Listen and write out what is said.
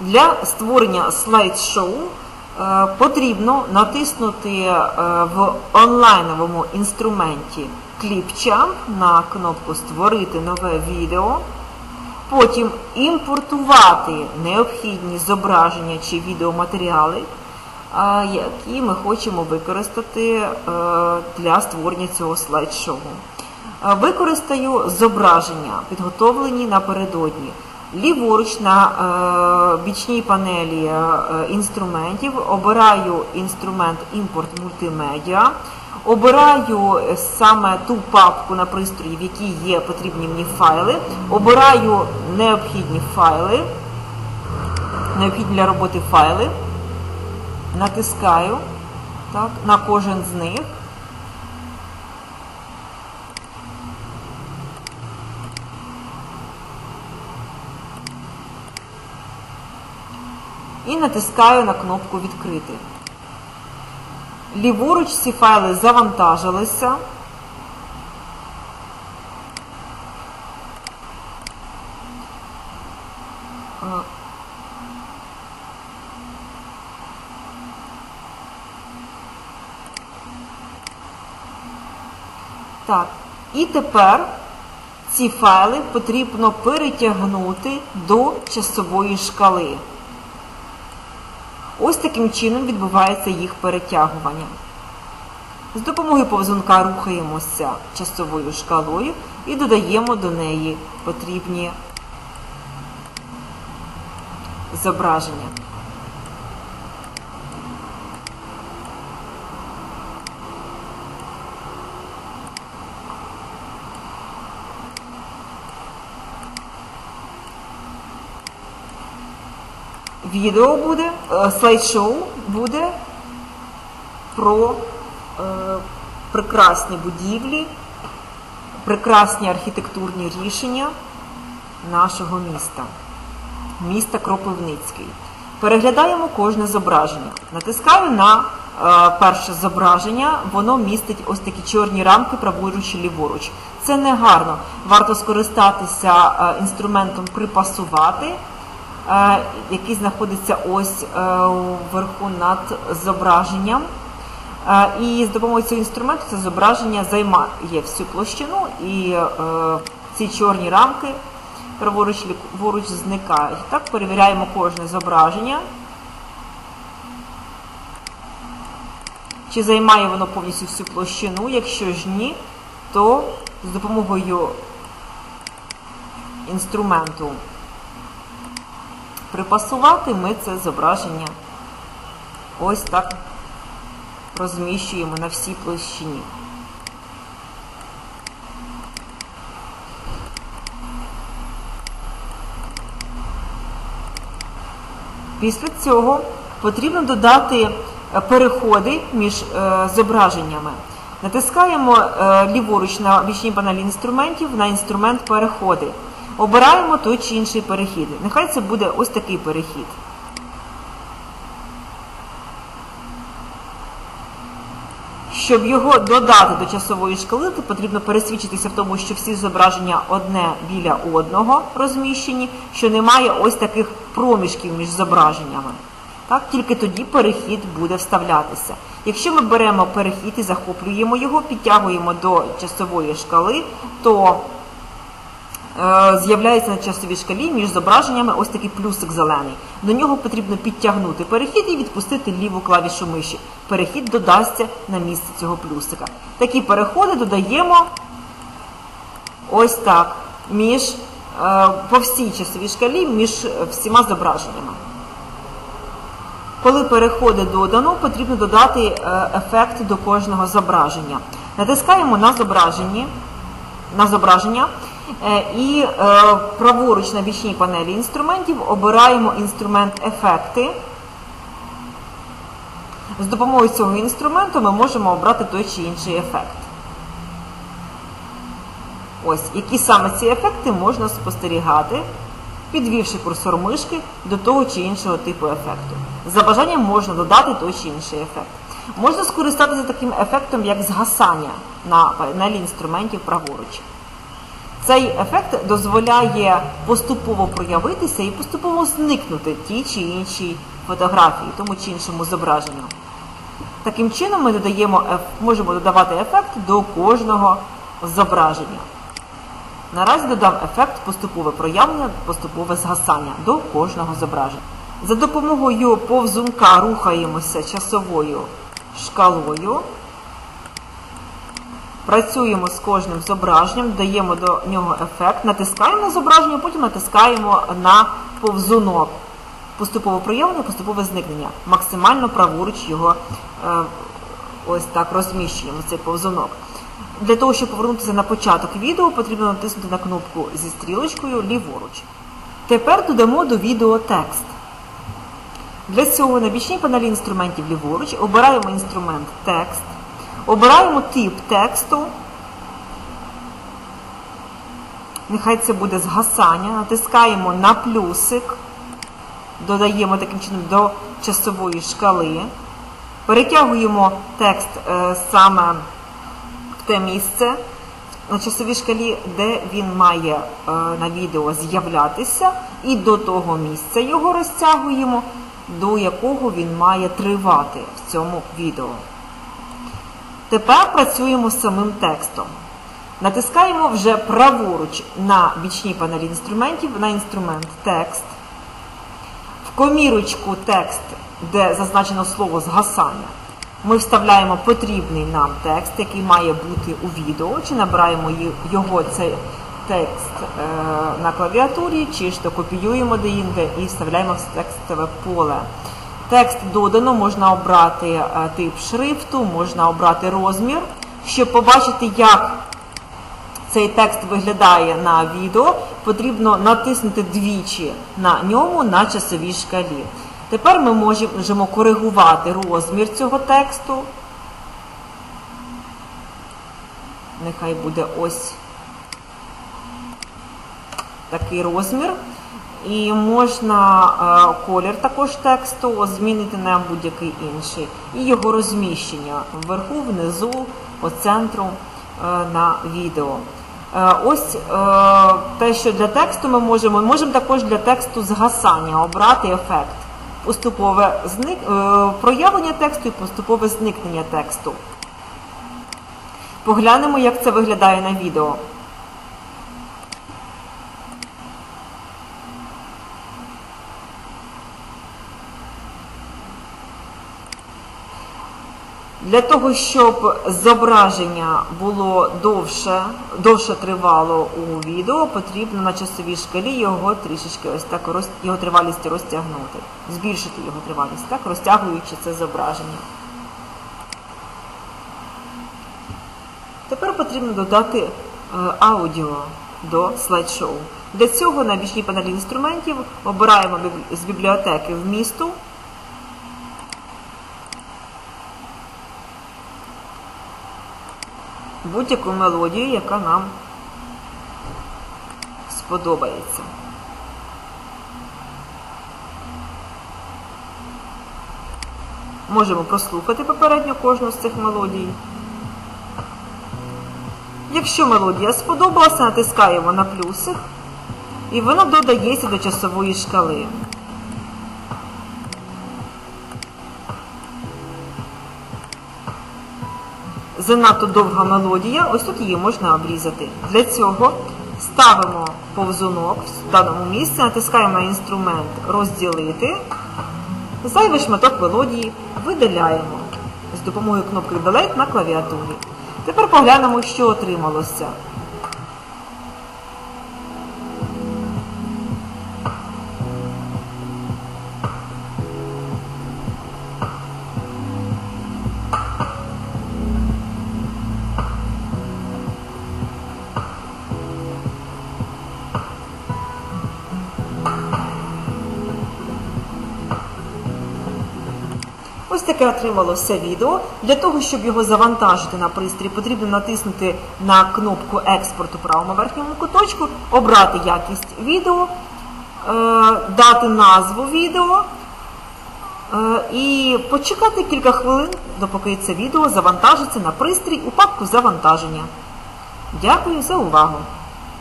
Для створення слайд-шоу е, потрібно натиснути е, в онлайновому інструменті Clipchamp на кнопку Створити нове відео. Потім імпортувати необхідні зображення чи відеоматеріали, які ми хочемо використати е, для створення цього слайд-шоу. Е, Використаю зображення, підготовлені напередодні. Ліворуч на е, бічній панелі е, інструментів обираю інструмент імпорт мультимедіа. Обираю саме ту папку на пристрої, в якій є потрібні мені файли. Обираю необхідні файли, необхідні для роботи файли. Натискаю так, на кожен з них. І натискаю на кнопку Відкрити. Ліворуч ці файли завантажилися. Так, і тепер ці файли потрібно перетягнути до часової шкали. Ось таким чином відбувається їх перетягування. З допомогою повзунка рухаємося часовою шкалою і додаємо до неї потрібні зображення. Відео буде, е, слайд-шоу буде про е, прекрасні будівлі, прекрасні архітектурні рішення нашого міста, міста Кропивницький. Переглядаємо кожне зображення. Натискаю на е, перше зображення, воно містить ось такі чорні рамки праворуч і ліворуч. Це не гарно. Варто скористатися інструментом припасувати. Який знаходиться ось е, вверху над зображенням. Е, І з допомогою цього інструменту це зображення займає всю площину, і е, ці чорні рамки праворуч ліворуч зникають. Так, перевіряємо кожне зображення. Чи займає воно повністю всю площину? Якщо ж ні, то з допомогою інструменту припасувати ми це зображення ось так розміщуємо на всій площині. Після цього потрібно додати е, переходи між е, зображеннями. Натискаємо е, ліворуч на бічній панелі інструментів на інструмент переходи. Обираємо той чи інший перехід. Нехай це буде ось такий перехід. Щоб його додати до часової шкали, то потрібно пересвідчитися в тому, що всі зображення одне біля одного розміщені, що немає ось таких проміжків між зображеннями. Так, Тільки тоді перехід буде вставлятися. Якщо ми беремо перехід і захоплюємо його, підтягуємо до часової шкали, то з'являється на часовій шкалі між зображеннями ось такий плюсик зелений. До нього потрібно підтягнути перехід і відпустити ліву клавішу миші. Перехід додасться на місце цього плюсика. Такі переходи додаємо ось так між, е, по всій часовій шкалі між всіма зображеннями. Коли переходи додано, потрібно додати е, ефект до кожного зображення. Натискаємо на зображення, на зображення е, і е, праворуч на бічній панелі інструментів обираємо інструмент ефекти. З допомогою цього інструменту ми можемо обрати той чи інший ефект. Ось, які саме ці ефекти можна спостерігати, підвівши курсор мишки до того чи іншого типу ефекту. За бажанням можна додати той чи інший ефект. Можна скористатися таким ефектом, як згасання на панелі інструментів праворуч. Цей ефект дозволяє поступово проявитися і поступово зникнути ті чи інші фотографії, тому чи іншому зображенню. Таким чином ми додаємо, можемо додавати ефект до кожного зображення. Наразі додам ефект поступове проявлення, поступове згасання до кожного зображення. За допомогою повзунка рухаємося часовою шкалою. Працюємо з кожним зображенням, даємо до нього ефект, натискаємо на зображення, потім натискаємо на повзунок. Поступове проявлення, поступове зникнення. Максимально праворуч його е, ось так розміщуємо, цей повзунок. Для того, щоб повернутися на початок відео, потрібно натиснути на кнопку зі стрілочкою ліворуч. Тепер додамо до відео текст. Для цього на бічній панелі інструментів ліворуч обираємо інструмент текст, обираємо тип тексту. Нехай це буде згасання, натискаємо на плюсик, додаємо таким чином до часової шкали, перетягуємо текст е, саме в те місце на часовій шкалі, де він має е, на відео з'являтися, і до того місця його розтягуємо, до якого він має тривати в цьому відео. Тепер працюємо з самим текстом. Натискаємо вже праворуч на бічній панелі інструментів на інструмент текст. В комірочку текст, де зазначено слово згасання, ми вставляємо потрібний нам текст, який має бути у відео, чи набираємо його цей текст е, на клавіатурі, чи ж то копіюємо деінде і вставляємо в текстове поле. Текст додано, можна обрати е, тип шрифту, можна обрати розмір. Щоб побачити, як цей текст виглядає на відео, потрібно натиснути двічі на ньому на часовій шкалі. Тепер ми можемо коригувати розмір цього тексту. Нехай буде ось такий розмір. І можна е, колір також тексту змінити на будь-який інший. І його розміщення вверху, внизу, по центру е, на відео. Е, ось те, що для тексту ми можемо, ми можемо також для тексту згасання обрати ефект. Поступове зник, проявлення тексту і поступове зникнення тексту. Поглянемо, як це виглядає на відео. Для того, щоб зображення було довше, довше тривало у відео, потрібно на часовій шкалі його трішечки ось так його тривалість розтягнути, збільшити його тривалість, так, розтягуючи це зображення. Тепер потрібно додати е, аудіо до слайд-шоу. Для цього на бічній панелі інструментів обираємо з бібліотеки вмісту будь-яку мелодію, яка нам сподобається. Можемо прослухати попередньо кожну з цих мелодій. Якщо мелодія сподобалася, натискаємо на плюсик і вона додається до часової шкали. Занадто довга мелодія, ось тут її можна обрізати. Для цього ставимо повзунок в даному місці, натискаємо інструмент розділити, зайвий шматок мелодії видаляємо з допомогою кнопки Delete на клавіатурі. Тепер поглянемо, що отрималося. Таке отрималося відео. Для того, щоб його завантажити на пристрій, потрібно натиснути на кнопку експорт у правому верхньому куточку, обрати якість відео, е, дати назву відео е, і почекати кілька хвилин, допоки це відео завантажиться на пристрій у папку завантаження. Дякую за увагу!